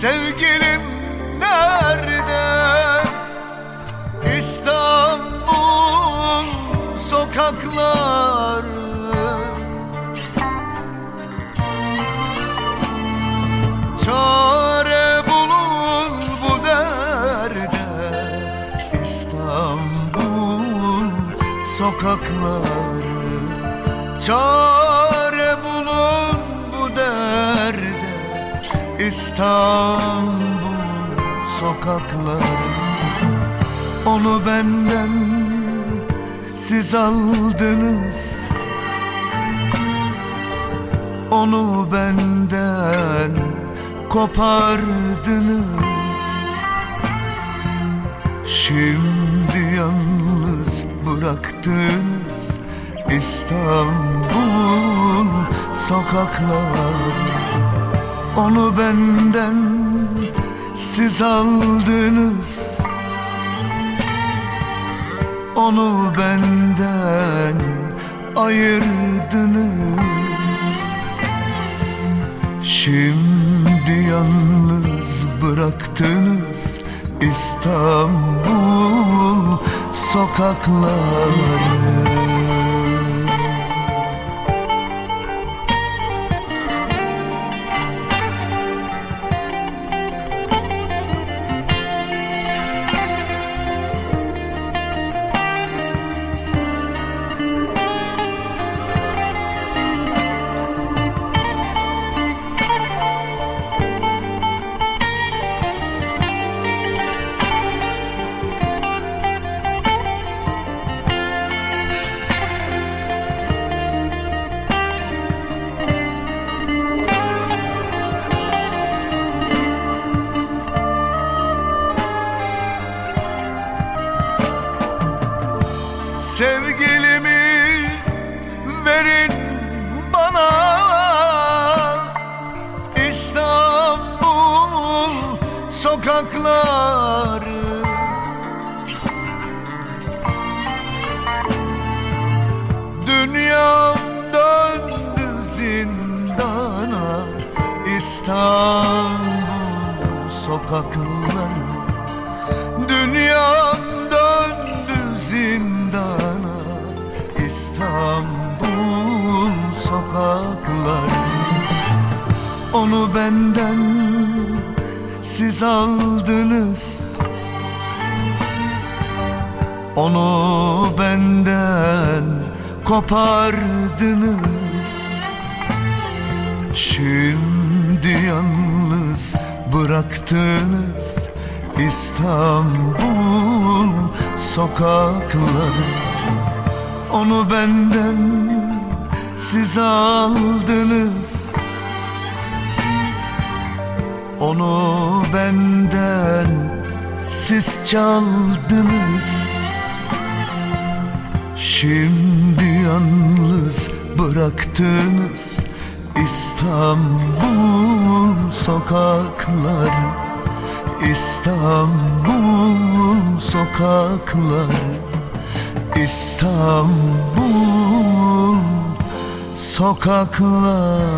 Sevgilim nerede? İstanbul sokakları. Çare bulun bu derde. İstanbul sokakları. Çare İstanbul sokakları. Onu benden siz aldınız. Onu benden kopardınız. Şimdi yalnız bıraktınız İstanbul sokakları Onu benden siz aldınız. Onu benden ayırdınız. Şimdi yalnız bıraktınız. İstanbul sokakları sokakları Dünyam döndü zindana İstanbul sokakları Dünyam döndü zindana İstanbul sokakları. Onu benden siz aldınız. Onu benden kopardınız. Şimdi yalnız bıraktınız. İstanbul sokakları. Onu benden siz aldınız Onu benden siz çaldınız. Şimdi yalnız bıraktınız İstanbul sokakları İstanbul sokakları İstanbul sokakları